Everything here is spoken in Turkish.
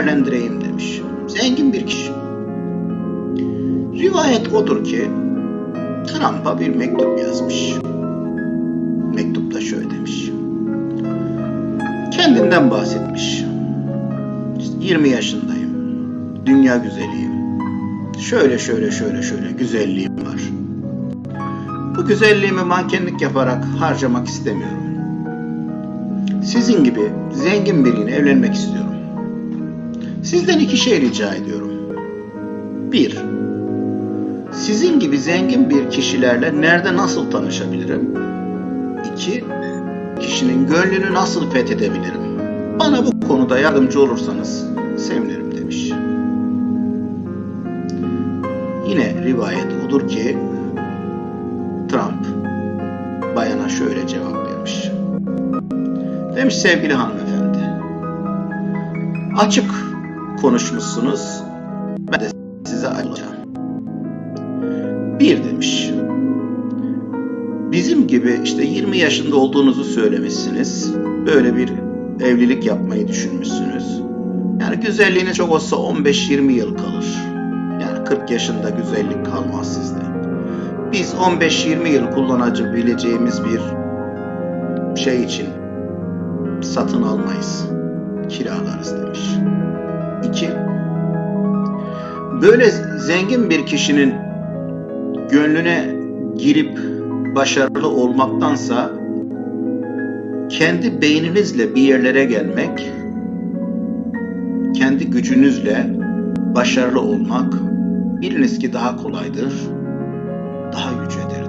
değerlendireyim demiş. Zengin bir kişi. Rivayet odur ki Trump'a bir mektup yazmış. Mektupta şöyle demiş. Kendinden bahsetmiş. İşte 20 yaşındayım. Dünya güzeliyim. Şöyle şöyle şöyle şöyle güzelliğim var. Bu güzelliğimi mankenlik yaparak harcamak istemiyorum. Sizin gibi zengin biriyle evlenmek istiyorum. Sizden iki şey rica ediyorum. Bir, sizin gibi zengin bir kişilerle nerede nasıl tanışabilirim? İki, kişinin gönlünü nasıl fethedebilirim? Bana bu konuda yardımcı olursanız sevinirim demiş. Yine rivayet odur ki Trump bayana şöyle cevap vermiş. Demiş sevgili hanımefendi. Açık konuşmuşsunuz. Ben de size açacağım. Bir demiş. Bizim gibi işte 20 yaşında olduğunuzu söylemişsiniz. Böyle bir evlilik yapmayı düşünmüşsünüz. Yani güzelliğiniz çok olsa 15-20 yıl kalır. Yani 40 yaşında güzellik kalmaz sizde. Biz 15-20 yıl kullanabileceğimiz bir şey için satın almayız. Kiralarız demiş. Böyle zengin bir kişinin gönlüne girip başarılı olmaktansa kendi beyninizle bir yerlere gelmek, kendi gücünüzle başarılı olmak biliniz ki daha kolaydır, daha yücedir.